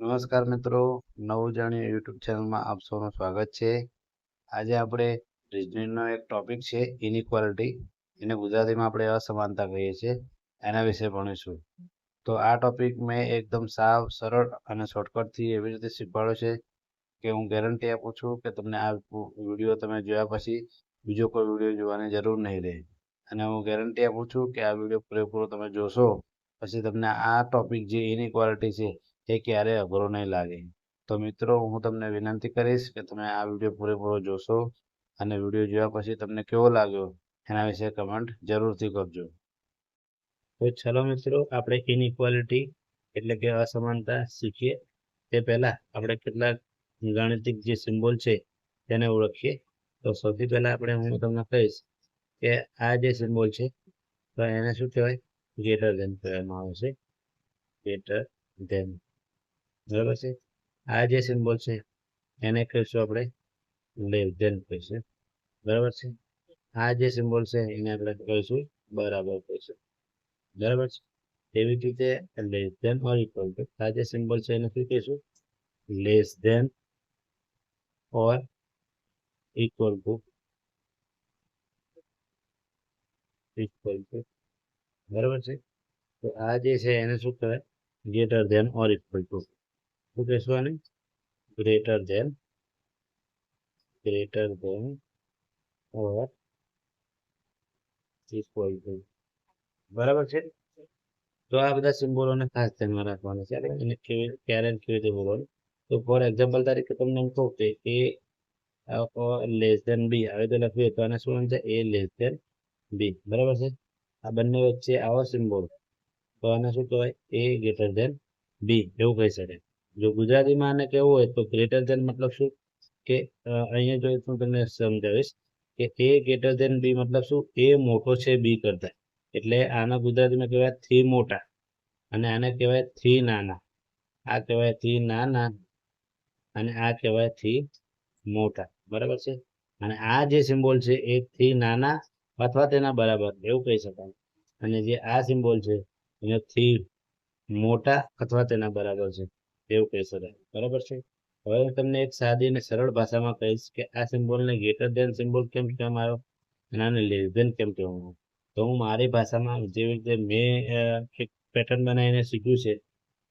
નમસ્કાર મિત્રો, નવું જાણીએ યુટ્યુબ ચેનલમાં આપ સૌનું સ્વાગત છે. આજે આપણે રિઝનિંગનો એક ટોપિક છે, ઇનઇક્વાલિટી. એને ગુજરાતીમાં આપણે અસમાનતા કહીએ છીએ. એના વિશે ભણીશું. તો આ ટોપિક મેં એકદમ સાવ, સરળ અને શોર્ટકટથી એવી રીતે શીખવાડ્યો છે કે હું ગેરંટી આપું છું કે તમને આ વીડિયો તમે જોયા પછી બીજો કોઈ વીડિયો જોવાની જરૂર નહીં રહે. અને હું ગેરંટી આપું છું કે આ વીડિયો પૂરેપૂરો તમે જોશો. પછી તમને આ ટોપિક જે ઇનઇક્વાલિટી છે એ ક્યારેય અઘરો નહીં લાગે. તો મિત્રો, હું તમને વિનંતી કરીશ કે તમે આ વીડિયો પૂરેપૂરો જોશો અને વીડિયો જોયા પછી તમને કેવો લાગ્યો એના વિશે કમેન્ટ જરૂરથી કરજો. તો ચલો મિત્રો, આપણે ઇનઇક્વાલિટી એટલે કે અસમાનતા શીખીએ. તે પહેલાં આપણે કેટલાક ગાણિતિક જે સિમ્બોલ છે તેને ઓળખીએ. તો સૌથી પહેલાં આપણે હું તમને કહીશ કે આ જે સિમ્બોલ છે, તો એને શું કહેવાય? ગ્રેટર ધેન કહેવામાં આવે છે. ગ્રેટર ધેન બરાબર છે? આ જે સિમ્બોલ છે, એને કહીશું આપણે લેસ ધેન કહીશું. બરાબર છે? આ જે સિમ્બોલ છે, એને આપણે કહીશું બરાબર કહીશું. બરાબર છે? તેવી જ રીતે less than or equal to આ જે સિમ્બોલ છે એને શું કહીશું less than or equal to equal to બરાબર છે? તો આ જે છે, એને શું કહેવાય? Greater than or equal to શું આને greater than greater than or equal બરાબર છે? તો આ બધા સિમ્બોલોને ખાસ ધ્યાનમાં રાખવાના છે. અને કેવી ક્યારે કેવી રીતે બોલવાનું તો ફોર એક્ઝામ્પલ તરીકે તમને એમ કહું કે એ લેસ ધેન બી આવી રીતે લખ્યું તો આને શું નામ છે? એ લેસ ધેન બી બરાબર છે? આ બંને વચ્ચે આવો સિમ્બોલ. તો આને શું કહેવાય? એ ગ્રેટર ધેન બી એવું કહી શકાય. જો ગુજરાતીમાં આને કેવું હોય તો ગ્રેટર ધેન મતલબ શું? કે અહીંયા જો હું તમને સમજાવીશ કે એ ગ્રેટર ધેન બી મતલબ શું? એ મોટો છે બી કરતા. એટલે આના ગુજરાતીમાં કહેવાયથી મોટા અને આને કહેવાયથી નાના. આ કહેવાયથી નાના અને આ કહેવાયથી મોટા. બરાબર છે? અને આ જે સિમ્બોલ છે એ થી નાના અથવા તેના બરાબર. એવું કહી શકાય. અને જે આ સિમ્બોલ છે એને થી મોટા અથવા તેના બરાબર છે. એવું કહી શકાય. બરાબર છે? હવે હું તમને એક સાદી અને સરળ ભાષામાં કહીશ કે આ સિમ્બોલને ગ્રેટર ધેન સિમ્બોલ કેમ કહેવામાં આવ્યો અને આને લેસ દેન કેમ કહેવામાં તો હું મારી ભાષામાં જેવી રીતે મેં પેટર્ન બનાવીને શીખ્યું છે,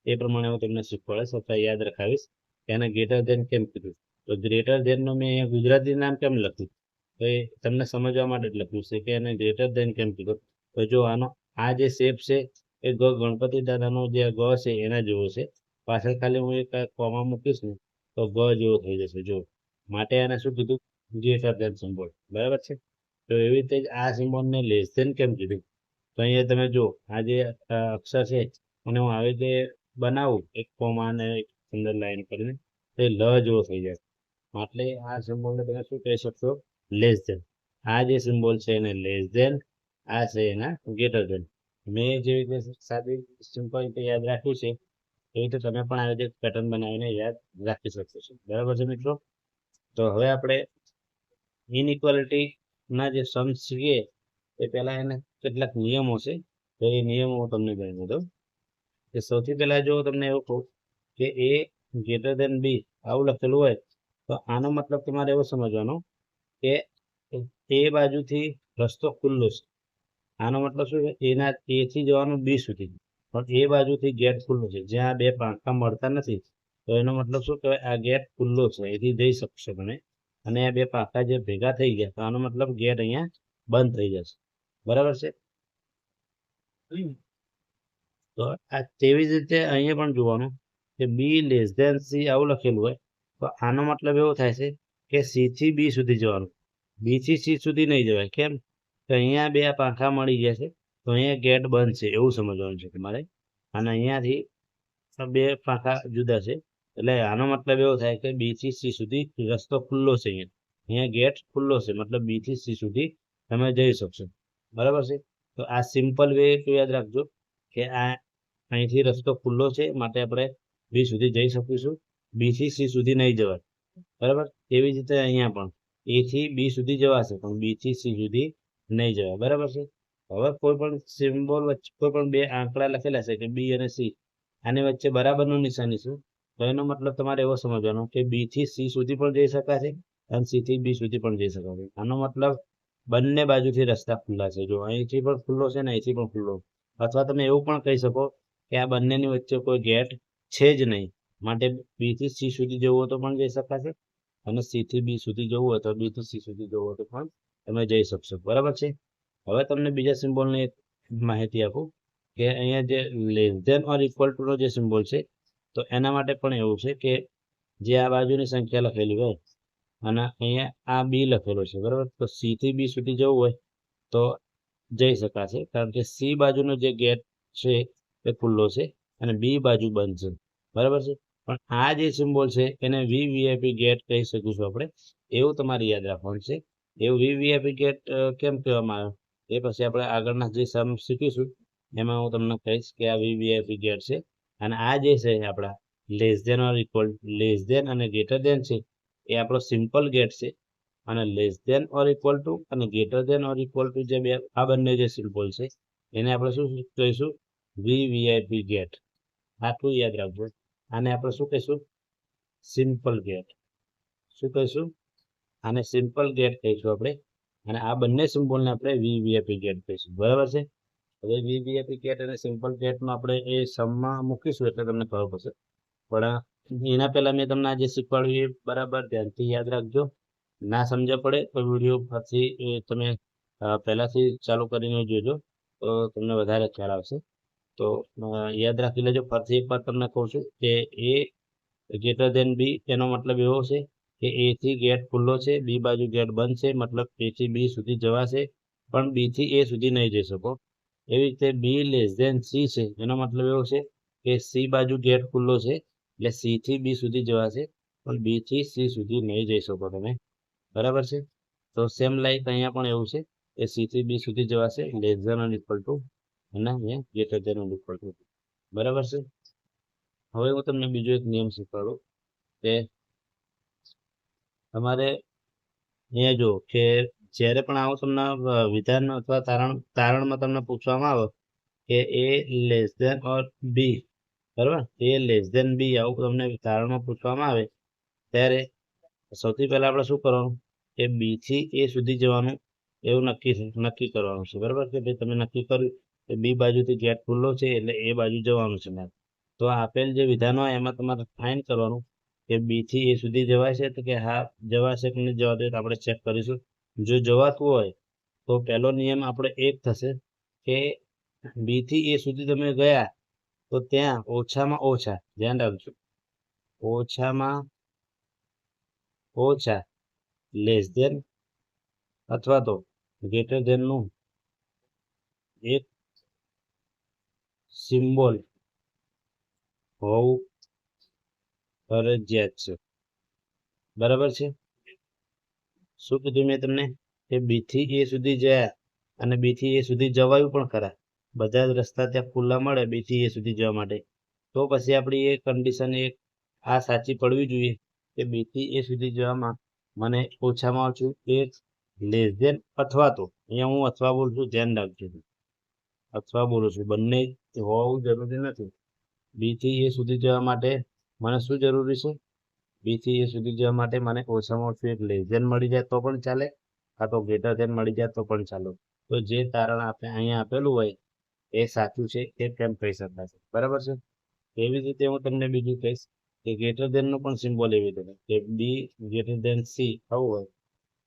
એ પ્રમાણે હું તમને શીખવાડીશ અથવા યાદ રખાવીશ કે આને ગ્રેટર ધેન કેમ કીધું? તો ગ્રેટર દેનનું મેં અહીંયા ગુજરાતી નામ કેમ લખ્યું? તો એ તમને સમજવા માટે લખ્યું છે કે એને ગ્રેટર ધેન કેમ કીધું? તો જો આનો આ જે શેપ છે, એ ગ ગણપતિ દાદાનો જે ગ છે, એના જેવો છે. પાછળ ખાલી હું એક કોમા મૂકીશ ને, તો ગ જેવો થઈ જશે. જો, માટે આને શું કીધું? ગ્રેટર ધેન સિમ્બોલ બરાબર છે? તો એવી રીતે જ આ સિમ્બોલને લેસ ધેન કેમ કીધું? તો અહીંયા તમે જો આ જે અક્ષર છે અને હું આવી રીતે બનાવું, એક કોમા અને એક સુંદર લાઈન કરીને, તો એ લ જેવો થઈ જાય. એટલે આ સિમ્બોલને તમે શું કહી શકશો? લેસ ધેન આ જે સિમ્બોલ છે એને લેસ ધેન આ છે એના ગ્રેટર ધેન મેં જેવી રીતે સાદી સિમ્પલ રીતે યાદ રાખ્યું છે એવી રીતે તમે પણ આવી રીતે પેટર્ન બનાવીને યાદ રાખી શકશો. છો બરાબર છે મિત્રો? તો હવે આપણે ઇનઇક્વાલિટીના જે સમ્સ છીએ, એ પહેલાં એને કેટલાક નિયમો છે, તો એ નિયમો હું તમને જણાવી દઉં કે સૌથી પહેલાં જો તમને એવું કહું કે એ ગ્રેટર દેન બી આવું લખેલું હોય, તો આનો મતલબ તમારે એવો સમજવાનો કે એ બાજુથી રસ્તો ખુલ્લો છે. આનો મતલબ શું છે? એના, એથી જવાનું બી સુધી. પણ એ બાજુથી ગેટ ખુલ્લો છે. જ્યાં બે પાંખા મળતા નથી, તો એનો મતલબ શું કહેવાય? આ ગેટ ખુલ્લો છે, એથી જઈ શકશો તમે. અને આ બે પાંખા જે ભેગા થઈ ગયા, તો આનો મતલબ ગેટ અહીંયા બંધ થઈ જશે. બરાબર છે? તો આ તેવી જ રીતે અહીંયા પણ જોવાનું કે બી લેસ ધેન સી આવું લખેલું હોય, તો આનો મતલબ એવો થાય છે કે સી થી બી સુધી જવાનું. બી થી સી સુધી નહીં જવાય. કેમ? તો અહીંયા બે પાંખા મળી ગયા છે. તો અહીંયા ગેટ બંધ છે, એવું સમજવાનું છે તમારે અને અહીંયાથી બે પાંખા જુદા છે. એટલે આનો મતલબ એવો થાય કે બી થી સી સુધી રસ્તો ખુલ્લો છે અહીંયા. અહીંયા ગેટ ખુલ્લો છે, મતલબ બી થી સી સુધી તમે જઈ શકશો. બરાબર છે? તો આ સિમ્પલ વે તો યાદ રાખજો કે આ અહીંથી રસ્તો ખુલ્લો છે, માટે આપણે બી સુધી જઈ શકીશું. બી થી સી સુધી નહીં જવાય. બરાબર? એવી જ રીતે અહીંયા પણ. એ થી બી સુધી જવાશે, પણ બી થી સી સુધી નહીં જવાય. બરાબર છે? હવે કોઈ પણ સિમ્બોલ વચ્ચે, કોઈ પણ બે આંકડા લખેલા છે કે બી અને સી આની વચ્ચે બરાબરનું નિશાની શું તો એનો મતલબ તમારે એવો સમજવાનો કે બી થી સી સુધી પણ જઈ શકાશે અને સી થી બી સુધી પણ જઈ શકાશે. આનો મતલબ બંને બાજુથી રસ્તા ખુલ્લા છે. જો અહીંથી પણ ખુલ્લો છે ને અહીંથી પણ ખુલ્લો. અથવા તમે એવું પણ કહી શકો કે આ બંનેની વચ્ચે કોઈ ગેટ છે જ નહીં. માટે બી થી સી સુધી જવું હોય તો પણ જઈ શકાશે અને સી થી બી સુધી જવું હોય તો બી થી સી સુધી જવું હોય તો પણ તમે જઈ શકશો. બરાબર છે? હવે તમને બીજા સિમ્બોલની એક માહિતી આપું કે અહીંયા જે લેસ ધેન ઓર ઇક્વલ ટુનો જે સિમ્બોલ છે, તો એના માટે પણ એવું છે કે જે આ બાજુની સંખ્યા લખેલી હોય અને અહીંયા આ બી લખેલો છે, બરાબર? તો સીથી બી સુધી જવું હોય તો જઈ શકાશે, કારણ કે સી બાજુનો જે ગેટ છે એ ખુલ્લો છે અને બી બાજુ બંધ છે, બરાબર છે? પણ આ જે સિમ્બોલ છે એને વી વીઆઈપી ગેટ કહી શકીશું આપણે, એવું તમારે યાદ રાખવાનું છે. એવું વી વીઆઈપી ગેટ કેમ કહેવામાં આવે? એ પછી આપણે આગળના જે સમ શીખીશું, એમાં હું તમને કહીશ કે આ વી વીઆઈપી ગેટ છે. અને આ જે છે આપણા less than or equal less than અને ગ્રેટર દેન છે. એ આપણો સિમ્પલ ગેટ છે. અને less than or equal to અને greater than or equal to જે બે, આ બંને જે સિમ્પલ છે, એને આપણે શું કહીશું? વી વીઆઈપી ગેટ આટલું યાદ રાખજો. આને આપણે શું કહીશું? સિમ્પલ ગેટ શું કહીશું? આને સિમ્પલ ગેટ કહીશું આપણે. અને આ બંને સિમ્બોલને આપણે વીવીએપી ગેટ કહીશું. બરાબર છે? હવે વી વીઆઈપી ગેટ અને સિમ્પલ ગેટનો આપણે એ સમમાં મૂકીશું એટલે તમને ખબર પડશે. પણ એના પહેલાં મેં તમને આજે શીખવાડ્યું એ બરાબર. ધ્યાનથી યાદ રાખજો. ના સમજ્યા પડે તો વીડિયો પછી તમે પહેલાંથી ચાલુ કરીને જોજો. તો તમને વધારે ખ્યાલ આવશે. તો યાદ રાખી લેજો. ફરીથી એકવાર તમને કહું છું કે એ ગ્રેટર ધેન બી એનો મતલબ એવો છે કે એ થી ગેટ ખુલ્લો છે બી બાજુ ગેટ બંધ છે, મતલબ એ થી બી સુધી જવાશે, પણ બી થી એ સુધી નહીં જઈ શકો. એવી રીતે બી લેસ ધેન સી છે, એનો મતલબ એવો છે કે સી બાજુ ગેટ ખુલ્લો છે, એટલે સી થી બી સુધી જવાશે, પણ બી થી સી સુધી નહીં જઈ શકો તમે. બરાબર છે? તો સેમ લાઈક અહીંયા પણ એવું છે કે સી થી બી સુધી જવાશે less than or equal to અને અહીંયા greater than or equal to બરાબર છે? હવે હું તમને બીજો એક નિયમ શીખવાડું કે તમારે અહીંયા જો કે જ્યારે પણ આવું તમને વિધાન અથવા તારણ, તારણમાં તમને પૂછવામાં આવે કે એ લેસ ધેન ઓર બી બરાબર? એ લેસ ધેન બી આવું તમને તારણમાં પૂછવામાં આવે, ત્યારે સૌથી પહેલાં આપણે શું કરવાનું? કે બી થી એ સુધી જવાનું, એવું નક્કી નક્કી કરવાનું છે, બરાબર? કે ભાઈ તમે નક્કી કર્યું કે બી બાજુથી ગેટ ખુલ્લો છે, એટલે એ બાજુ જવાનું છે મેમ તો આપેલ જે વિધાનો હોય એમાં તમારે ફાઇન કરવાનું કે બી થી એ સુધી જવાય છે તો કે હા જવાશે કે નહીં જવા એ તો આપણે ચેક કરીશું. જો જવાતું હોય તો પહેલો નિયમ આપણે એક થશે કે બી થી એ સુધી તમે ગયા તો ત્યાં ઓછામાં ઓછા, ધ્યાન રાખજો, ઓછામાં ઓછા લેસ ધેન અથવા તો ગ્રેટર ધેનનું એક સિમ્બોલ હોવું ફરજિયાત છે. બરાબર છે? શું કીધું મેં તમને? કે બી થી એ સુધી જયા અને બી થી એ સુધી જવાયું પણ ખરા. બધા જ રસ્તા ત્યાં ખુલ્લા મળે બી થી એ સુધી જવા માટે. તો પછી આપણી એ કન્ડિશન એક આ સાચી પડવી જોઈએ કે બી થી એ સુધી જવામાં મને ઓછામાં ઓછું એક લેસ દેન અથવા તો, અહીંયા હું અથવા બોલું છું ધ્યાન રાખજો. અથવા બોલું છું. બંને હોવું જરૂરી નથી. બી થી એ સુધી જવા માટે મને શું જરૂરી છે? બીથી એ સુધી જવા માટે મને ઓછામાં ઓછું એક લેસ મળી જાય તો પણ ચાલે, કાં તો ગ્રેટર ધેન મળી જાય તો પણ ચાલો. તો જે તારણ આપણે અહીંયા આપેલું હોય, એ સાચું છે એ કેમ કહી શકાશે બરાબર છે? એવી રીતે હું તમને બીજું કહીશ કે ગ્રેટર દેનનો પણ સિમ્બોલ એવી રીતે કે બી ગ્રેટર ધેન સી આવું હોય,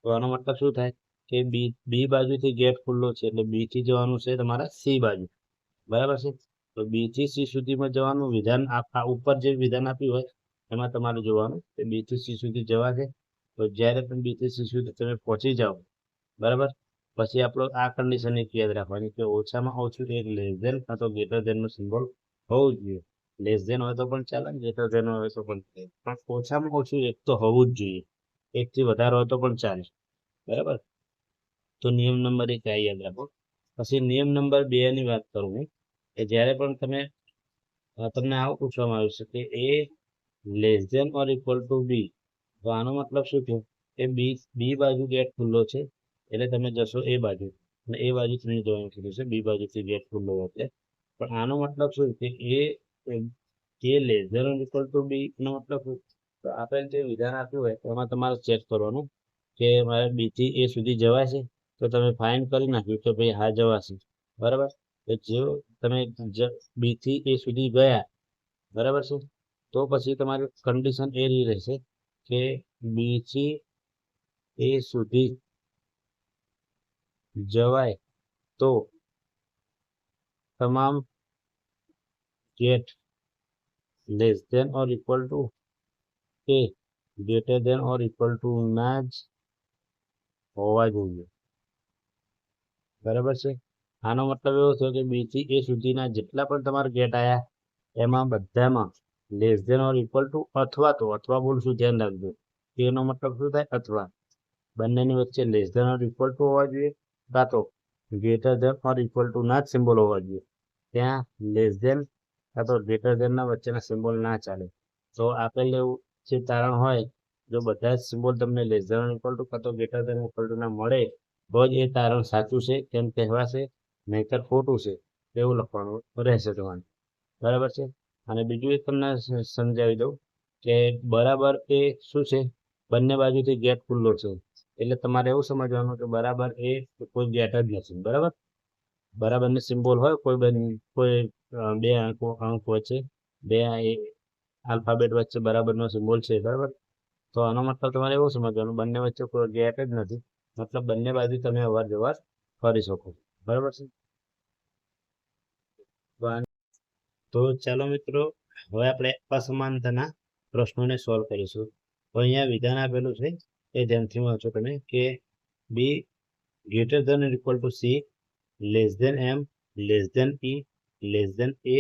તો આનો મતલબ શું થાય? કે બી બી બાજુથી ગેટ ખુલ્લો છે, એટલે બીથી જવાનું છે તમારા સી બાજુ. બરાબર છે? તો બી થી સી સુધીમાં જવાનું વિધાન આ ઉપર જે વિધાન આપ્યું હોય, એમાં તમારે જોવાનું કે બી થી સી સુધી જવા છે તો જ્યારે પણ બી થી સી સુધી તમે પહોંચી જાઓ, બરાબર? પછી આપણો આ કન્ડિશન એક યાદ રાખવાની કે ઓછામાં ઓછું એક લેસ ધેન કાં તો ગ્રેટર ધેનનું સિમ્બોલ હોવું જોઈએ. લેસ ધેન હોય તો પણ ચાલે ગ્રેટર ધેન હોય તો પણ ચાલે. પણ ઓછામાં ઓછું એક તો હોવું જ જોઈએ. એકથી વધારે હોય તો પણ ચાલે. બરાબર? તો નિયમ નંબર એક આ યાદ રાખો. પછી નિયમ નંબર બે ની વાત કરું હું. કે જ્યારે પણ તમે તમને આવું પૂછવામાં આવ્યું છે કે A less than or equal to B તો આનો મતલબ શું થયો? કે બી બી બાજુ ગેટ ખુલ્લો છે, એટલે તમે જશો એ બાજુ. અને એ બાજુ તમે જોવાનું કીધું છે બી બાજુથી ગેટ ખુલ્લો હશે પણ આનો મતલબ શું કે એ કે less than or equal to B નો મતલબ શું? તો આપેલ જે વિધાન આપ્યું હોય, એમાં તમારે ચેક કરવાનું કે મારે બીથી એ સુધી જવાશે તો તમે ફાઇન કરી નાખ્યું કે ભાઈ હા જવાશે. બરાબર? તો જો તમે બી થી એ સુધી ગયા, બરાબર છે? તો પછી તમારી કન્ડિશન એ રહેશે કે બી થી એ સુધી જવાય તો તમામ gate less than or equal to કે greater than or equal to ના જ હોવા જોઈએ. બરાબર છે? આનો મતલબ એવો થયો કે બી એ સુધીના જેટલા પણ તમારા ગેટ આવ્યા એમાં બધામાં less than or equal to અથવા તો, અથવા બોલશું ધ્યાન રાખજો. એનો મતલબ શું થાય? અથવા. બંનેની વચ્ચે less than or equal to હોવા જોઈએ, કાં તો greater than or equal to ના જ સિમ્બોલ હોવા જોઈએ. ત્યાં લેસ ધેન કાં તો ગ્રેટર ધેનના વચ્ચેના સિમ્બોલ ના ચાલે. તો આપેલ એવું જે તારણ હોય, જો બધા જ સિમ્બોલ તમને લેસ ધેન ઇક્વલ ટુ કાં તો ગ્રેટર ધેન ઇક્વલ ટુ ના મળે, તો જ એ તારણ સાચું છે, કેમ કહેવાશે? નહીતર ખોટું છે, એવું લખવાનું રહેશે તમારે. બરાબર છે? અને બીજું એક તમને સમજાવી દઉં કે બરાબર એ શું છે? બંને બાજુથી ગેટ ખુલ્લો છે. એટલે તમારે એવું સમજવાનું કે બરાબર એ કોઈ ગેટ જ નથી. બરાબર? બરાબરને સિમ્બોલ હોય, કોઈ કોઈ બે અંકો અંક વચ્ચે, બે આલ્ફાબેટ વચ્ચે બરાબરનો સિમ્બોલ છે, બરાબર? તો આનો મતલબ તમારે એવું સમજવાનું, બંને વચ્ચે કોઈ ગેપ જ નથી. મતલબ બંને બાજુ તમે અવાર જવાર કરી શકો. બરાબર છે? તો ચાલો મિત્રો, હવે આપણે અસમાનતાના પ્રશ્નોને સોલ્વ કરીશું. તો અહીંયા વિધાન આપેલું છે, એ ધ્યાનથી વાંચો તમે, કે B greater than equal to C less than M less than E less than A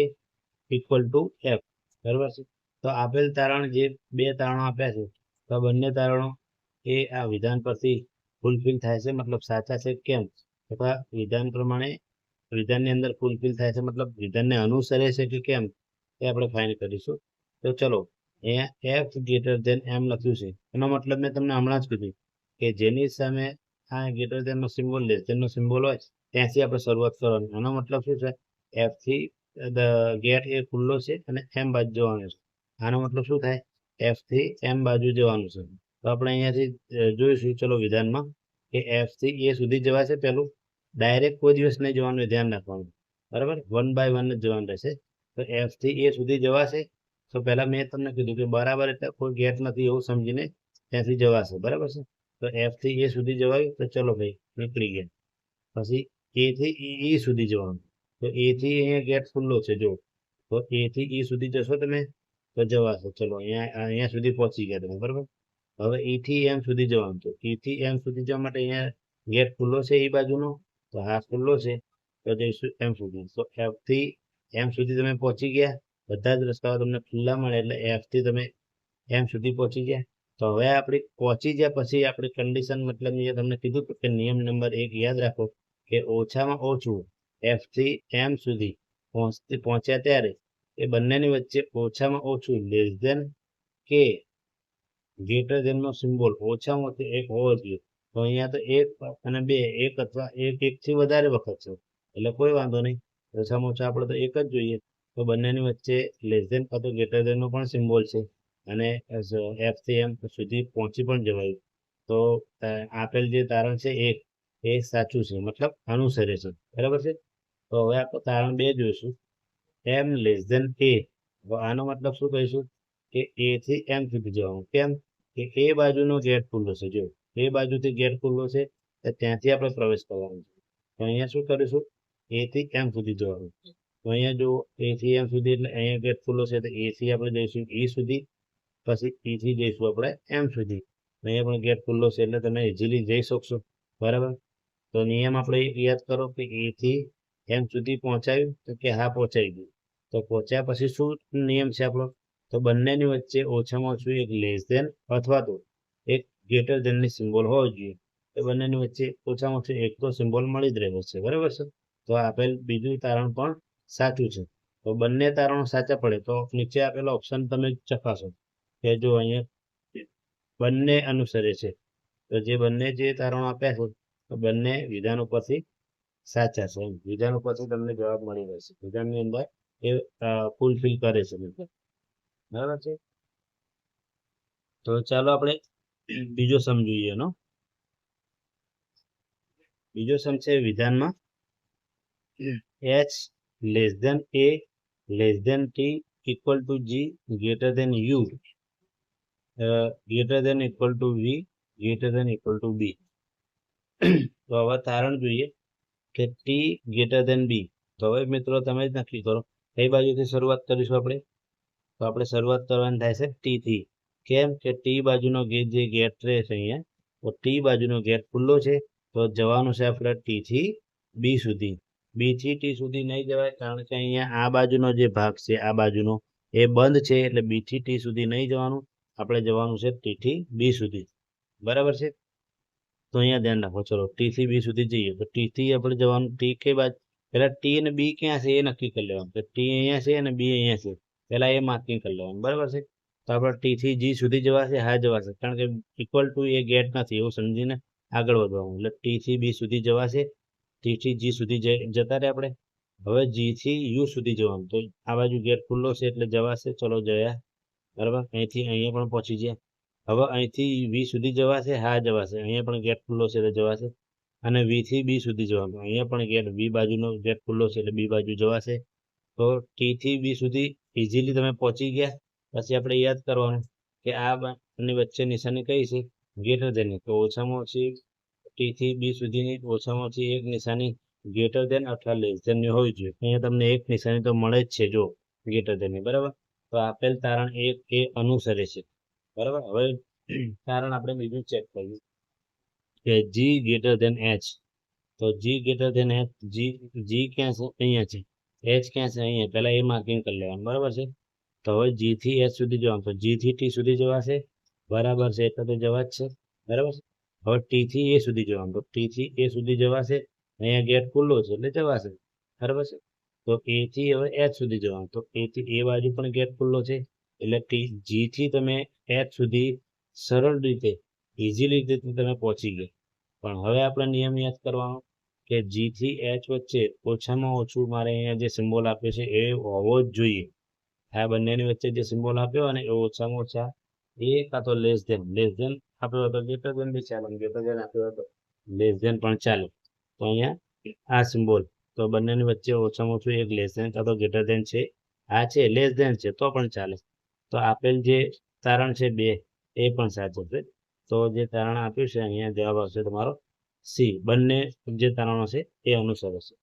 equal to F બરાબર છે? તો આપેલ તારણ જે બે તારણો આપ્યા છે, તો બંને તારણો એ આ વિધાન પરથી ફૂલફિલ થાય છે, મતલબ સાચા છે કેમ? અથવા વિધાન પ્રમાણે વિધાનની અંદર ફૂલફિલ થાય છે, મતલબ વિધાનને અનુસરે છે કે કેમ, એ આપણે ફાઇન કરીશું. તો ચલો અહીંયા એફ ગ્રેટર ધેન એમ લખ્યું છે. એનો મતલબ મેં તમને હમણાં જ કીધું કે જેની સામે આ ગ્રેટર ધેનનો સિમ્બોલ લેસ ધેનનો સિમ્બોલ હોય, ત્યાંથી આપણે શરૂઆત કરવાની. આનો મતલબ શું છે? એફથી ગેટ એ ખુલ્લો છે અને એમ બાજુ જવાનું છે. આનો મતલબ શું થાય? એફથી એમ બાજુ જવાનું છે. તો આપણે અહીંયાથી જોઈશું, ચલો વિધાનમાં કે એફથી એ સુધી જવાશે પહેલું. ડાયરેક્ટ કોઈ દિવસ નહીં જવાનું ધ્યાન રાખવાનું. બરાબર? વન બાય વન જ જવાનું રહેશે. તો એફથી એ સુધી જવાશે. તો પહેલાં મેં તમને કીધું કે બરાબર એટલે કોઈ ગેટ નથી એવું સમજીને ત્યાંથી જવાશે. બરાબર છે? તો એફથી એ સુધી જવાયું, તો ચલો ભાઈ, નીકળી ગયા. પછી એ ઈ સુધી જવાનું. તો એથી અહીંયા ગેટ ખુલ્લો છે જો તો એ ઈ સુધી જશો તમે, તો જવાશે. ચલો, અહીંયા અહીંયા સુધી પહોંચી ગયા તમે, બરાબર? હવે એથી એમ સુધી જવાનું. તો એથી એમ સુધી જવા માટે અહીંયા ગેટ ખુલ્લો છે એ બાજુનો. તો હા ખુલ્લો છે તો જઈશું એમ સુધી તો એફથી એમ સુધી તમે પહોંચી ગયા બધા જ રસ્તાઓ તમને ખુલ્લા મળે એટલે એફથી તમે એમ સુધી પહોંચી ગયા તો હવે આપણે પહોંચી ગયા પછી આપણી કન્ડિશન મતલબ મેં તમને કીધું કે નિયમ નંબર એક યાદ રાખો કે ઓછામાં ઓછું એફથી એમ સુધી પહોંચતી પહોંચ્યા ત્યારે એ બંનેની વચ્ચે ઓછામાં ઓછું લેસ ધેન કે ગ્રેટર ધેનનો સિમ્બોલ ઓછામાં ઓછું એક હોવો જોઈએ તો અહીંયા તો એક અને બે, એક અથવા એક એકથી વધારે વખત છે. એટલે કોઈ વાંધો નહીં. ઓછામાં ઓછા આપણે તો એક જ જોઈએ. તો બંનેની વચ્ચે લેસ દેન કાં તો ગ્રેટર દેનનો પણ સિમ્બોલ છે. અને એફથી એમ સુધી પહોંચી પણ જવાયું. તો આપેલ જે તારણ છે એક, એ સાચું છે. મતલબ અનુસરે છે. બરાબર છે? તો હવે આપણે તારણ બે જોઈશું. એમ લેસ દેન એ આનો મતલબ શું કહીશું? કે એ થી એમ સુધી જવાનું. કેમ? કે એ બાજુનો ગેટ ખુલ્લો છે જો એ બાજુથી ગેટ ખુલ્લો છે ત્યાંથી આપણે પ્રવેશ કરવાનો છે. તો અહીંયા શું કરીશું? એ થી એમ સુધી જવાનું. તો અહીંયા જો એ થી એમ સુધી એટલે અહીંયા ગેટ ખુલ્લો છે, તો એ થી આપણે જઈશું ઈ સુધી, પછી ઈ થી જઈશું આપણે એમ સુધી. અહીંયા પણ ગેટ ખુલ્લો છે, એટલે તમે ઇઝીલી જઈ શકશો. બરાબર? તો નિયમ આપણે યાદ કરો કે એ થી એમ સુધી પહોંચાયું, તો કે હા, પહોંચાઈ ગયું. તો પહોંચ્યા પછી શું નિયમ છે આપણો? તો બંનેની વચ્ચે ઓછામાં ઓછું એક લેસ દેન અથવા તો ગ્રેટર ધેનની સિમ્બોલ હોવો જોઈએ. એ બંનેની વચ્ચે ઓછામાં ઓછું એક તો સિમ્બોલ મળી જ રહ્યો છે. બરાબર છે? તો આપેલ બીજું તારણ પણ સાચું છે. તો બંને તારણો સાચા પડે તો નીચે આપેલા ઓપ્શન તમે ચકાસો. કે જો અહીંયા બંને અનુસરે છે. તો જે બંને જે તારણો આપ્યા છે, તો બંને વિધાન ઉપરથી સાચા છે. એમ. વિધાન ઉપરથી તમને જવાબ મળી રહેશે. વિધાનની અંદર એ ફૂલફિલ કરે છે. બરાબર છે? તો ચાલો આપણે બીજો સમ જોઈએ એનો. બીજો સમ છે વિધાનમાં. H less than A less than T equal to G greater than U greater than equal to V greater than equal to B તો હવે તારણ જોઈએ કે ટી ગ્રેટર ધેન બી તો હવે મિત્રો તમે જ નક્કી કરો. કઈ બાજુથી શરૂઆત કરીશું આપણે? તો આપણે શરૂઆત કરવાની થાય છે ટી થી. કેમ કે ટી બાજુનો ગેટ જે ગેટ રહેશે અહીંયા, તો ટી બાજુનો ગેટ ખુલ્લો છે, તો જવાનું છે આપણે ટી થી બી સુધી. બી થી ટી સુધી નહીં જવાય, કારણ કે અહીંયા આ બાજુનો જે ભાગ છે, આ બાજુનો, એ બંધ છે, એટલે બી થી ટી સુધી નહીં જવાનું. આપણે જવાનું છે ટી થી બી સુધી. બરાબર છે? તો અહીંયા ધ્યાન રાખો, ચલો ટી થી બી સુધી જઈએ, તો ટી થી આપણે જવાનું ટી કે બાદ પહેલાં ટી અને બી ક્યાં છે એ નક્કી કરી લેવાનું કે ટી અહીંયા છે અને બી અહીંયા છે, પહેલાં એ માર્કિંગ કરી લેવાનું, બરાબર છે? તો આપણે ટી થી જી સુધી જવાશે હા જવાશે કારણ કે ઇક્વલ ટુ એ ગેટ નથી, એવું સમજીને આગળ વધવાનું. એટલે ટી થી બી સુધી જવાશે ટી થી જી સુધી જતા રહે આપણે. હવે જી થી યુ સુધી જવાનું. તો આ બાજુ ગેટ ખુલ્લો છે, એટલે જવાશે ચલો જયા. બરાબર? અહીંથી અહીંયા પણ પહોંચી ગયા. હવે અહીંથી વી સુધી જવાશે હા જવાશે અહીંયા પણ ગેટ ખુલ્લો છે, એટલે જવાશે અને વી થી બી સુધી જવાનું. અહીંયા પણ ગેટ બી બાજુનો ગેટ ખુલ્લો છે, એટલે બી બાજુ જવાશે તો ટી થી બી સુધી ઇઝીલી તમે પહોંચી ગયા. પછી આપણે યાદ કરવાનું કે આ બંને વચ્ચે નિશાની કઈ છે? ગ્રેટર ધેનની તો ઓછામાં ઓછી ટી થી બી સુધીની ઓછામાં ઓછી એક નિશાની ગ્રેટર ધેન અથવા લેસ ધેનની હોવી જોઈએ. અહીંયા તમને એક નિશાની તો મળે જ છે જો ગ્રેટર ધેનની બરાબર? તો આપેલ તારણ એક એ અનુસરે છે. બરાબર? હવે તારણ આપણે બીજું ચેક કરીએ. કે જી ગ્રેટર ધેન એચ તો G greater than H G G ક્યાં છે? અહીંયા છે. એચ ક્યાં છે? અહીંયા. પહેલાં એ માર્કિંગ કરી લેવાનું. બરાબર છે? તો હવે જી થી એચ સુધી જવાનું તો જી થી ટી સુધી જવાશે. બરાબર છે, એટલે તો જવા જ છે. બરાબર છે? હવે ટી થી એ સુધી જવાનું. તો ટી થી એ સુધી જવાશે. અહીંયા ગેટ ખુલ્લો છે, એટલે જવાશે. બરાબર છે? તો એ થી હવે એચ સુધી જવાનું. તો એ થી એ બાજુ પણ ગેટ ખુલ્લો છે. એટલે ટી જી થી તમે એચ સુધી સરળ રીતે ઇઝીલી રીતે તમે પહોંચી ગયા. પણ હવે આપણે નિયમ યાદ કરવાનો કે જી થી એચ વચ્ચે ઓછામાં ઓછું મારે અહીંયા જે સિમ્બોલ આપ્યો છે એ હોવો જ જોઈએ. આ બંનેની વચ્ચે જે સિમ્બોલ આપ્યો અને એ ઓછામાં ઓછા એ કાં તો લેસ ધેન લેસ ધેન આપ્યો હતો ગ્રેટર ધેન બી ચાલે ગ્રેટર ધેન આપ્યો હતો લેસ ધેન પણ ચાલે. તો અહીંયા આ સિમ્બોલ તો બંનેની વચ્ચે ઓછામાં ઓછું એક લેસ ધેન કાં તો ગ્રેટર ધેન છે, આ છે લેસ ધેન છે, તો પણ ચાલે. તો આપેલ જે તારણ છે બે, એ પણ સાચું છે. તો જે તારણ આપ્યું છે, અહીંયા જવાબ આવશે તમારો સી બંને જે તારણો છે, એ અનુસરે છે.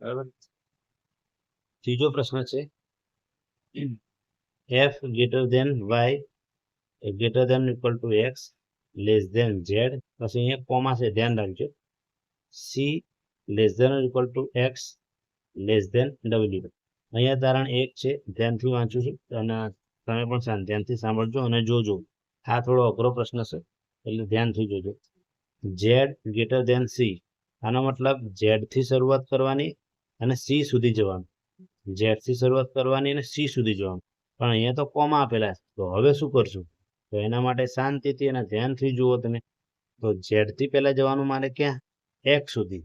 બરાબર? ત્રીજો પ્રશ્ન છે F greater than Y greater than equal to X less than Z પછી અહીંયા કોમા છે, ધ્યાન રાખજો. C less than equal to X less than W અહીંયા તારણ એક છે, ધ્યાનથી વાંચું છું. અને તમે પણ ધ્યાનથી સાંભળજો અને જોજો. આ થોડો અઘરો પ્રશ્ન છે, એટલે ધ્યાનથી જોજો. ઝેડ ગ્રેટર ધેન સી આનો મતલબ ઝેડથી શરૂઆત કરવાની અને સી સુધી જવાનું. ઝેડથી શરૂઆત કરવાની અને સી સુધી જવાનું. પણ અહીંયા તો કોમા આપેલા છે. તો હવે શું કરશું? તો એના માટે શાંતિથી અને ધ્યાનથી જુઓ તમે. તો ઝેડથી પહેલાં જવાનું મારે ક્યાં? એક સુધી.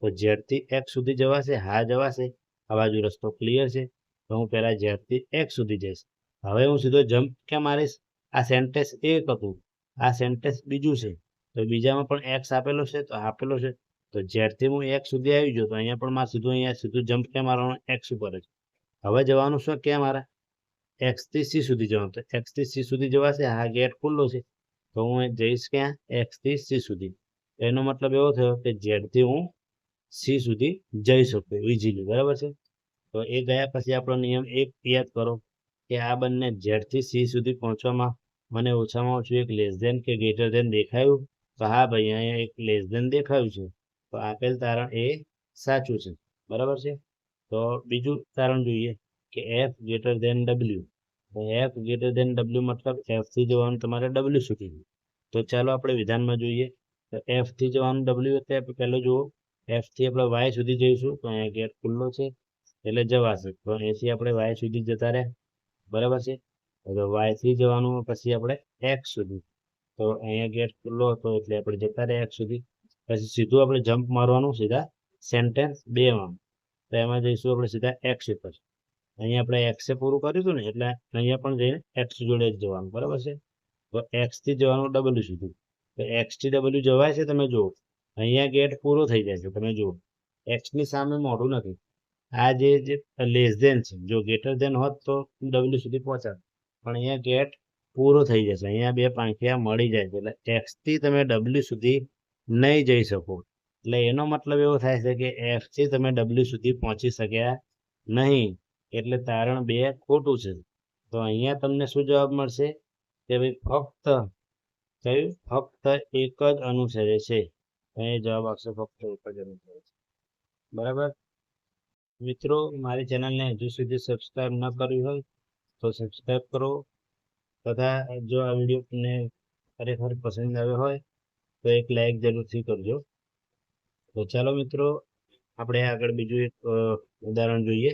તો ઝેડથી એક સુધી જવાશે, હા જવાશે. આ બાજુ રસ્તો ક્લિયર છે. તો હું પહેલાં ઝેડથી એક સુધી જઈશ. હવે હું સીધો જમ્પ ક્યાં મારીશ? આ સેન્ટેન્સ એક હતું. આ સેન્ટેન્સ બીજું છે. તો બીજામાં પણ એક્સ આપેલો છે, તો આપેલો છે. તો ઝેડથી હું એક સુધી આવી ગયો તો અહીંયા પણ મારે સીધું અહીંયા સીધું જમ્પ કે મારવાનું એક્સ ઉપર જ. હવે જવાનું શું કે મારે? એક્સથી સી સુધી જવાનું. તો એક્સથી સી સુધી જવાશે હા ગેટ ખુલ્લો છે. તો હું જઈશ ક્યાં? એક્સથી સી સુધી. એનો મતલબ એવો થયો કે ઝેડથી હું સી સુધી જઈ શકું ઇઝીલી બરાબર છે? તો એ ગયા પછી આપણો નિયમ એક, યાદ કરો કે આ બંને ઝેડથી સી સુધી પહોંચવામાં મને ઓછામાં ઓછું એક લેસ ધેન કે ગ્રેટર ધેન દેખાયું. તો હા ભાઈ, અહીંયા એક લેસ ધેન દેખાયું છે. તો આપેલ તારણ એ સાચું છે. બરાબર છે? તો બીજું તારણ જોઈએ કે F greater than W F greater than W મતલબ એફથી જવાનું તમારે ડબલ્યુ સુધી તો ચાલો આપણે વિધાનમાં જોઈએ. તો એફથી જવાનું ડબલ્યુ એટલે પહેલો જુઓ. એફથી આપણે વાય સુધી જઈશું. તો અહીંયા ગેટ ખુલ્લો છે. એટલે જવાશે. તો એથી આપણે વાય સુધી જતા રહ્યા. બરાબર છે? તો વાયથી જવાનું પછી આપણે એક્સ સુધી. તો અહીંયા ગેટ ખુલ્લો હતો એટલે આપણે જતા રહ્યા એક્સ સુધી. પછી સીધું આપણે જમ્પ મારવાનું સીધા સેન્ટેન્સ બેમાં તો એમાં જઈશું આપણે સીધા એક્સ ઉપર. અહીંયા આપણે એક્સે પૂરું કર્યું હતું ને, એટલે અહીંયા પણ જઈને એક્સ જોડે જ જવાનું, બરાબર છે? તો એક્સથી જવાનું ડબલ્યુ સુધી તો એક્સથી ડબલ્યુ જવાય છે, તમે જુઓ. અહીંયા ગેટ પૂરો થઈ જાય છે, તમે જુઓ. એક્સની સામે મોઢું નથી. આ જે લેસ ધેન છે, જો ગ્રેટર ધેન હોત તો ડબલ્યુ સુધી પહોંચાડ પણ અહીંયા ગેટ પૂરો થઈ જશે. અહીંયા બે પાંખિયા મળી જાય છે, એટલે એક્સથી તમે ડબલ્યુ સુધી નહીં જઈ શકો. એટલે એનો મતલબ એવો થાય છે કે એફથી તમે ડબલ્યુ સુધી પહોંચી શક્યા નહીં. એટલે તારણ બે ખોટું છે. તો અહીંયા તમને શું જવાબ મળશે? કે ભાઈ ફક્ત કયું? ફક્ત એક જ અનુસરે છે. અહીં જવાબ આવશે ફક્ત એક જ અનુસરે છે. બરાબર? મિત્રો, મારી ચેનલને હજુ સુધી સબસ્ક્રાઇબ ન કરવી હોય તો સબસ્ક્રાઇબ કરો. તથા જો આ વીડિયો તમને ખરેખર પસંદ આવ્યો હોય તો એક લાઈક જરૂરથી કરજો. તો ચાલો મિત્રો, આપણે આગળ બીજું એક ઉદાહરણ જોઈએ.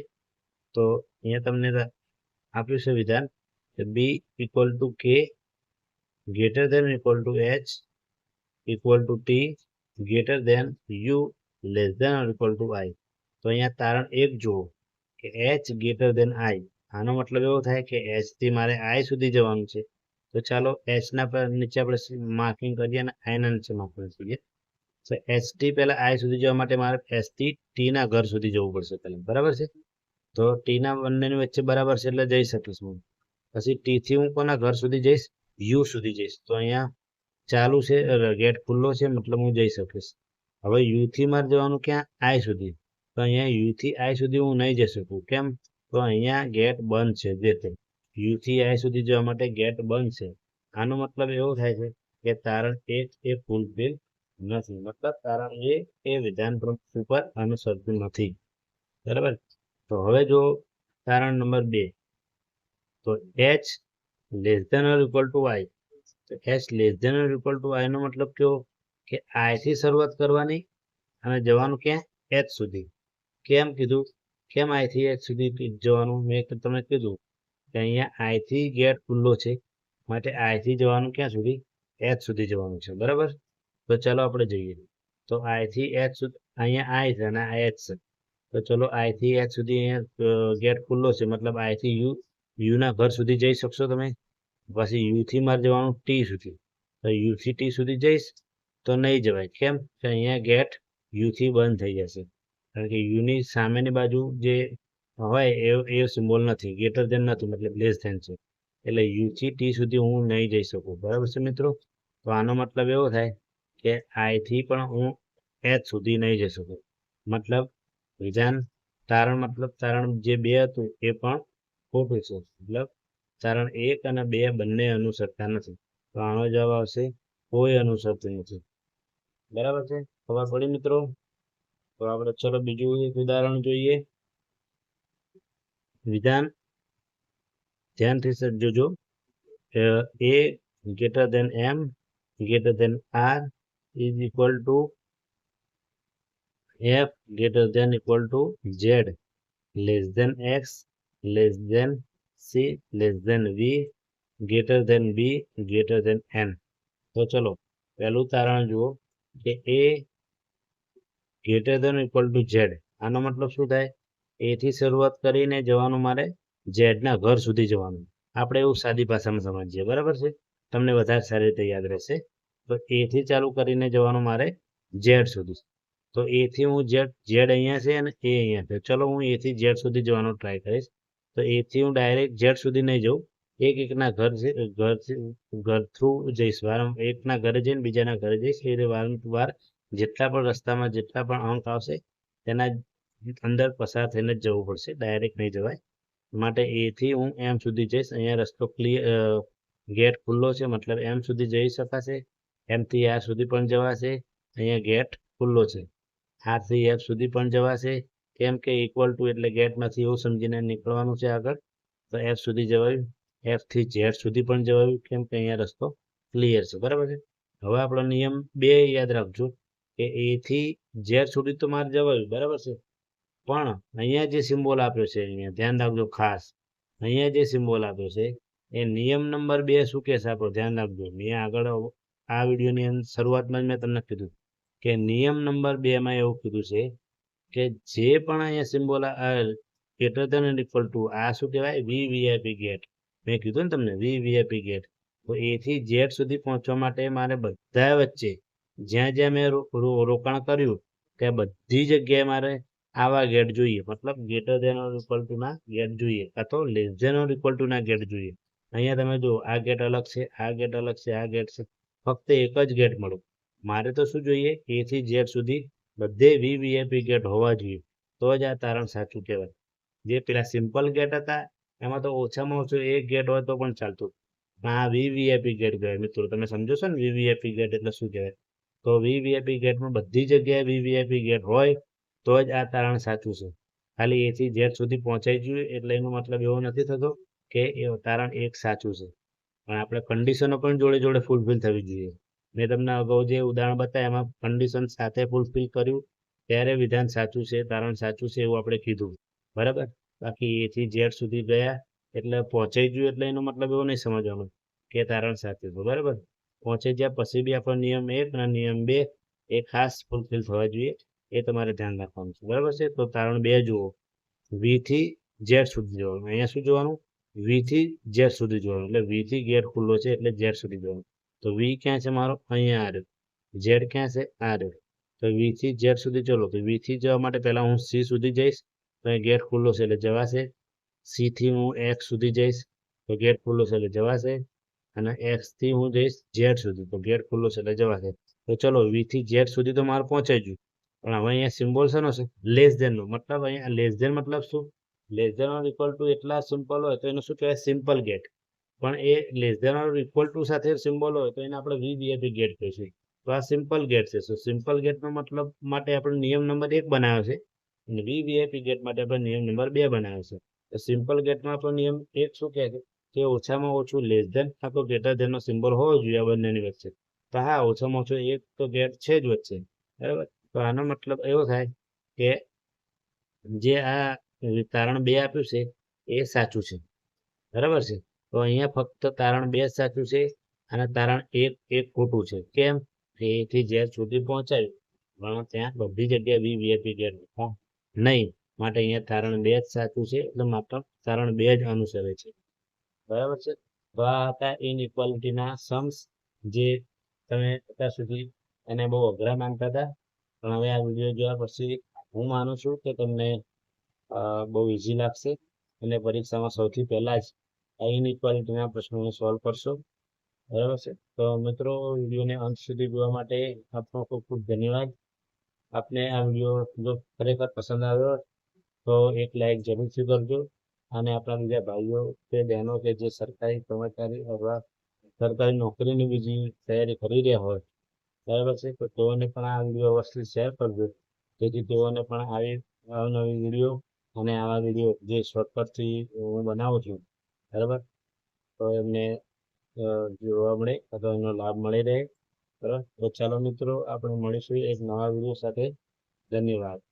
તો અહીંયા તમને આપ્યું છે વિધાન કે B equal to K greater than equal to H equal to T greater than U less than equal to I તો અહીંયા તારણ એક જુઓ કે એચ ગ્રેટર દેન આઈ આનો મતલબ એવો થાય કે એચથી મારે આઈ સુધી જવાનું છે. તો ચાલો એચ ના પર નીચે આપણે માર્કિંગ કરીએ અને આઈ ના નીચે માર્કિંગ કરીએ. તો એચ ટી પહેલા આઈ સુધી જવા માટે મારે એચથી ટી ના ઘર સુધી જવું પડશે પહેલા. બરાબર છે? તો ટી ના બંનેની વચ્ચે બરાબર છે એટલે જઈ શકીશ હું. પછી ટી થી હું કોના ઘર સુધી જઈશ? યુ સુધી જઈશ. તો અહીંયા ચાલુ છે ગેટ ખુલ્લો છે, મતલબ હું જઈ શકીશ. હવે યુ થી મારે જવાનું ક્યાં? આઈ સુધી. તો અહીંયા યુ થી આઈ સુધી હું નહીં જઈ શકું. કેમ? તો અહીંયા ગેટ બંધ છે, જે તે. યુ થી આઈ સુધી જવા માટે ગેટ બંધ છે. આનો મતલબ એવો થાય છે કે તારણ એક એ ફૂલફિલ નથી. મતલબ તારણ એ એ વિધાન ઉપર અનુસરતું નથી. બરાબર? તો હવે જો તારણ નંબર બે, તો H less than or equal to I તો H less than or equal to I નો મતલબ કેવો? કે આઈથી શરૂઆત કરવાની અને જવાનું ક્યાં? એચ સુધી. કેમ કીધું? કેમ આઈ થી એચ સુધી જવાનું? મેં તમને કીધું. અહીંયા આઈથી ગેટ ખુલ્લો છે. માટે આઈથી જવાનું ક્યાં સુધી? એચ સુધી જવાનું છે. બરાબર? તો ચાલો આપણે જઈએ. તો આઈથી એચ સુધી, અહીંયા આઈ છે અને આ એચ છે. તો ચલો આઈથી એચ સુધી અહીંયા ગેટ ખુલ્લો છે. મતલબ આઈથી યુ, યુના ઘર સુધી જઈ શકશો તમે. પછી યુથી મારે જવાનું ટી સુધી. તો યુ થી ટી સુધી જઈશ તો નહીં જવાય. કેમ? કે અહીંયા ગેટ યુથી બંધ થઈ જશે. કારણ કે યુની સામેની બાજુ જે હોય એ એ સિમ્બોલ નથી ગ્રેટર ધેન નથી, મતલબ લેસ ધેન છે. એટલે યુ થી ટી સુધી હું નહીં જઈ શકું, બરાબર છે મિત્રો? તો આનો મતલબ એવો થાય કે આઈથી પણ હું એચ સુધી નહીં જઈ શકું. મતલબ વિધાન તારણ, મતલબ તારણ જે બે હતું એ પણ ખોટું છે. મતલબ તારણ એક અને બે બંને અનુસરતા નથી. તો આનો જવાબ આવશે કોઈ અનુસરતું નથી. બરાબર છે? ખબર પડી મિત્રો? તો આપણે ચલો બીજું એક ઉદાહરણ જોઈએ. વિધાન ધ્યાનથી સર જોજો A greater than M greater than R is equal to f greater than equal to z less than x less than c less than v greater than b greater than n તો ચલો પહેલું તારણ જુઓ કે a greater than equal to z આનો મતલબ શું થાય a થી શરૂઆત કરીને જવાનું મારે ઝેડના ઘર સુધી જવાનું. આપણે એવું સાદી ભાષામાં સમજીએ, બરાબર છે? તમને વધારે સારી રીતે યાદ રહેશે. તો એથી ચાલુ કરીને જવાનું મારે ઝેડ સુધી. તો એથી હું ઝેડ ઝેડ અહીંયા છે અને એ અહીંયા છે. ચલો હું એથી ઝેડ સુધી જવાનો ટ્રાય કરીશ. તો એથી હું ડાયરેક્ટ ઝેડ સુધી નહીં જઉં. એક એકના ઘર ઘર ઘર થ્રુ જઈશ. વારંવાર એકના ઘરે જઈને બીજાના ઘરે જઈશ. એ રીતે વારંવાર જેટલા પણ રસ્તામાં જેટલા પણ અંક આવશે, તેના અંદર પસાર થઈને જ જવું પડશે ડાયરેક્ટ નહીં જવાય. માટે એથી હું એમ સુધી જઈશ, અહીંયા રસ્તો ક્લિયર ગેટ ખુલ્લો છે, મતલબ એમ સુધી જઈ શકાશે. એમથી આ સુધી પણ જવાશે, અહીંયા ગેટ ખુલ્લો છે. આર એફ સુધી પણ જવાશે, કેમ કે ઇક્વલ ટુ એટલે ગેટમાંથી એવું સમજીને નીકળવાનું છે આગળ. તો એફ સુધી જવાયું એફથી ઝેડ સુધી પણ જવાયું, કેમ કે અહીંયા રસ્તો ક્લિયર છે, બરાબર છે? હવે આપણો નિયમ બે યાદ રાખજો, કે એથી ઝેડ સુધી તો મારે જવાયું, બરાબર છે? પણ અહીંયા જે સિમ્બોલ આપ્યો છે અહીંયા ધ્યાન રાખજો ખાસ. અહીંયા જે સિમ્બોલ આપ્યો છે, એ નિયમ નંબર બે શું કહેશે આપણો? ધ્યાન રાખજો. મેં આગળ આ વિડીયોની અંદર શરૂઆતમાં જ મેં તમને કીધું કે નિયમ નંબર બેમાં એવું કીધું છે કે જે પણ અહીંયા symbol greater than and equal to આ શું કહેવાય? વી વીઆઈપી ગેટ મેં કીધું ને તમને વી વીઆઈપી ગેટ તો એથી જેટ સુધી પહોંચવા માટે મારે બધા વચ્ચે જ્યાં જ્યાં મેં રોકાણ કર્યું, ત્યાં બધી જગ્યાએ મારે આવા ગેટ જોઈએ. મતલબ greater than or equal to ના ગેટ જોઈએ. કાં તો less than or equal to ના ગેટ જોઈએ. અહીંયા તમે જુઓ, આ ગેટ અલગ છે, આ ગેટ અલગ છે, આ ગેટ છે. ફક્ત એક જ ગેટ મળો. મારે તો શું જોઈએ? એ થી ઝેડ સુધી બધે વીવીઆઈપી ગેટ હોવા જોઈએ. તો જ આ તારણ સાચું કહેવાય. જે પેલા સિમ્પલ ગેટ હતા, એમાં તો ઓછામાં ઓછું એક ગેટ હોય તો પણ ચાલતું. પણ આ વીવીઆઈપી ગેટ કહેવાય. મિત્રો, તમે સમજો છો ને વીવીઆઈપી ગેટ એટલે શું કહેવાય? તો વીવીઆઈપી ગેટમાં બધી જગ્યાએ વીવીઆઈપી ગેટ હોય તો જ આ તારણ સાચું છે. ખાલી એથી ઝેડ સુધી પહોંચાઈ જોઈએ એટલે એનો મતલબ એવો નથી થતો કે એ તારણ એક સાચું છે. પણ આપણે કન્ડિશનો પણ જોડે જોડે ફૂલફિલ થવી જોઈએ. મેં તમને અગાઉ જે ઉદાહરણ બતાવ્યા એમાં કન્ડિશન સાથે ફૂલફિલ કર્યું ત્યારે વિધાન સાચું છે, તારણ સાચું છે એવું આપણે કીધું. બરાબર? બાકી એથી ઝેડ સુધી ગયા એટલે પહોંચાઈ ગયું એટલે એનો મતલબ એવો નહીં સમજવાનો કે તારણ સાચું છે. બરાબર? પહોંચાઈ ગયા પછી બી આપણો નિયમ એક અને નિયમ બે એ ખાસ ફૂલફિલ થવા જોઈએ. એ તમારે ધ્યાન રાખવાનું છે. બરાબર છે? તો તારણ બે જુઓ. વી થી ઝેડ સુધી જવાનું. અહીંયા શું જોવાનું? વી થી ઝેડ સુધી જોવાનું. એટલે વી થી ગેટ ખુલ્લો છે એટલે ઝેડ સુધી જોવાનું. તો વી ક્યાં છે મારો? અહીંયા આ ઝેડ ક્યાં છે? આ રહ્યો. તો વી થી ઝેડ સુધી ચલો. તો વી થી જવા માટે પહેલા હું સી સુધી જઈશ. તો ગેટ ખુલ્લો છે એટલે જવાશે. સી થી હું એક્સ સુધી જઈશ. તો ગેટ ખુલ્લો છે એટલે જવાશે. અને એક્સથી હું જઈશ ઝેડ સુધી. તો ગેટ ખુલ્લો છે એટલે જવાશે. તો ચલો વી થી ઝેડ સુધી તો મારે પહોંચાઈ ગયું. પણ હવે અહીંયા સિમ્બોલ શેનો છે લેસ દેનનું મતલબ અહીંયા લેસ ધેન મતલબ શું? Less than or equal to એટલા સિમ્પલ હોય તો એનું શું કહેવાય? સિમ્પલ ગેટ પણ એ less than or equal to સાથે સિમ્બોલ હોય તો એને આપણે વી વીઆઈપી ગેટ કહીશું. તો આ સિમ્પલ ગેટ છે. સો સિમ્પલ ગેટનો મતલબ માટે આપણે નિયમ નંબર એક બનાવ્યો છે. અને વી વીઆઈપી ગેટ માટે આપણે નિયમ નંબર બે બનાવ્યો છે. તો સિમ્પલ ગેટમાં આપણો નિયમ એક શું કહે છે? કે ઓછામાં ઓછું લેસ ધેન અથવા તો ગ્રેટર ધેનનો સિમ્બોલ હોવો જોઈએ આ બંનેની વચ્ચે. તો હા, ઓછામાં ઓછો એક તો ગેટ છે જ વચ્ચે. બરાબર? તો આનો મતલબ એવો થાય કે જે આ તારણ બે આપ્યું છે, એ સાચું છે. બરાબર છે? તો અહીંયા ફક્ત તારણ બે સાચું છે અને તારણ એક એક ખોટું છે. કેમ? એથી ઝેર સુધી પહોંચાયું, પણ ત્યાં બધી જગ્યાએ વી વીઆઈપી ગેર નહીં, માટે અહીંયા તારણ બે જ સાચું છે, એટલે માત્ર તારણ બે જ અનુસરે છે. બરાબર છે? તો આ હતા ઇનઇક્વાલિટીના સમ્સ જે તમે અત્યાર સુધી એને બહુ અઘરા માનતા હતા. પણ હવે આ વીડિયો જોયા પછી હું માનું છું કે તમને બહુ ઇઝી લાગશે અને પરીક્ષામાં સૌથી પહેલાં જ આ ઇનઇક્વાલિટીના પ્રશ્નોને સોલ્વ કરશો. બરાબર છે? તો મિત્રો, વિડીયોને અંત સુધી જોવા માટે આપનો ખૂબ ખૂબ ધન્યવાદ. આપને આ વીડિયો જો ખરેખર પસંદ આવ્યો તો એક લાઈક જરૂરથી કરજો અને આપણા બીજા ભાઈઓ કે બહેનો કે જે સરકારી કર્મચારી અથવા સરકારી નોકરીની બીજી તૈયારી કરી રહ્યા હોય બરાબર છે? તો તેઓને પણ આ વીડિયો અવશ્ય શેર કરજો. જેથી તેઓને પણ આવી અવનવી વીડિયો અને આવા વીડિયો જે શોર્ટકટથી હું બનાવું છું. બરાબર? તો એમને જોવા મળે, અથવા એનો લાભ મળી રહે. બરાબર? તો ચાલો મિત્રો, આપણે મળીશું એક નવા વીડિયો સાથે. ધન્યવાદ.